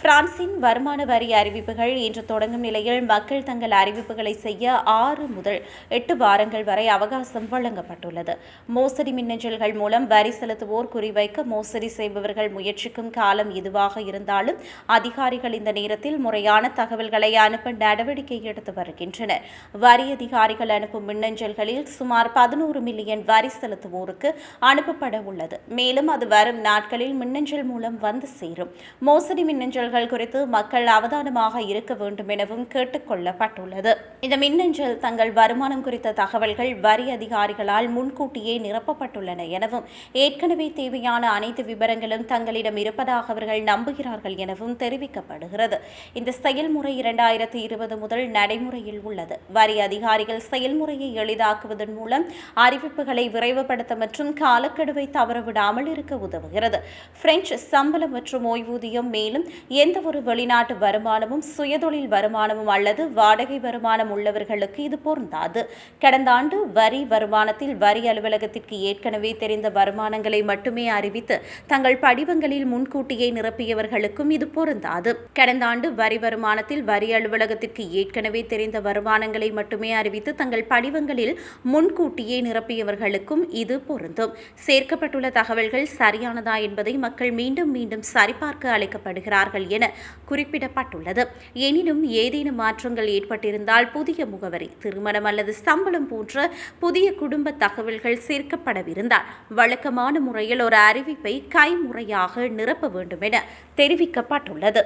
பிரான்சின் வருமான வரி அறிவிப்புகள் இன்று தொடங்கும் நிலையில் மக்கள் தங்கள் அறிவிப்புகளை செய்ய ஆறு முதல் எட்டு வாரங்கள் வரை அவகாசம் வழங்கப்பட்டுள்ளது. மோசடி மின்னஞ்சல்கள் மூலம் வரி செலுத்துவோர் குறிவைக்க மோசடி செய்பவர்கள் முயற்சிக்கும் காலம் இதுவாக இருந்தாலும் அதிகாரிகள் இந்த நேரத்தில் முறையான தகவல்களை அனுப்ப நடவடிக்கை எடுத்து வருகின்றனர். வரி அதிகாரிகள் அனுப்பும் மின்னஞ்சல்களில் சுமார் பதினோரு மில்லியன் வரி செலுத்துவோருக்கு அனுப்பப்பட உள்ளது. மேலும் அது வரும் நாட்களில் மின்னஞ்சல் மூலம் வந்து சேரும். மோசடி மின்னஞ்சல்கள் குறித்து மக்கள் அவதானமாக இருக்க வேண்டும் எனவும் கேட்டுக் கொள்ளப்பட்டுள்ளது. இந்த மின்னஞ்சல் தங்கள் வருமானம் குறித்த தகவல்கள் வரி அதிகாரிகளால் முன்கூட்டியே நிரப்பப்பட்டுள்ளன எனவும் ஏற்கனவே தேவையான அனைத்து விவரங்களும் தங்களிடம் இருப்பதாக அவர்கள் நம்புகிறார்கள் எனவும் தெரிவிக்கப்படுகிறது. இந்த செயல்முறை இரண்டாயிரத்தி இருபது முதல் நடைமுறையில் உள்ளது. வரி அதிகாரிகள் செயல்முறையை எளிதாக்குவதன் மூலம் அறிவிப்புகளை விரைவுபடுத்த மற்றும் காலக்கெடுவை தவறவிடாமல் இருக்க உதவுகிறது. பிரெஞ்சு சம்பளம் மற்றும் ஓய்வூதியம் மேலும் எந்தவொரு வெளிநாட்டு வருமானமும் சுயதொழில் வருமானமும் அல்லது வாடகை வருமானம் உள்ளவர்களுக்கு இது பொருந்தாது. கடந்த ஆண்டு வரி வருமானத்தில் வரி அலுவலகத்திற்கு ஏற்கனவே தெரிந்த வருமானங்களை மட்டுமே அறிவித்து தங்கள் படிவங்களில் முன்கூட்டியே நிரப்பியவர்களுக்கும் இது பொருந்தாது. கடந்த ஆண்டு வரி வருமானத்தில் வரி அலுவலகத்திற்கு ஏற்கனவே தெரிந்த வருமானங்களை மட்டுமே அறிவித்து தங்கள் படிவங்களில் முன்கூட்டியே நிரப்பியவர்களுக்கும் இது பொருந்தும். சேர்க்கப்பட்டுள்ள தகவல்கள் சரியானதா என்பதை மக்கள் மீண்டும் மீண்டும் சரிபார்க்க அழைக்கப்படுகிறார்கள் என குறிப்பிடப்பட்டுள்ளது. எனினும் ஏதேனும் மாற்றங்கள் ஏற்பட்டிருந்தால் புதிய முகவரி திருமணம் அல்லது சம்பளம் போன்ற புதிய குடும்ப தகவல்கள் சேர்க்கப்படவிருந்தால் வழக்கமான முறையில் ஒரு அறிவிப்பை கைமுறையாக நிரப்ப வேண்டும் என தெரிவிக்கப்பட்டுள்ளது.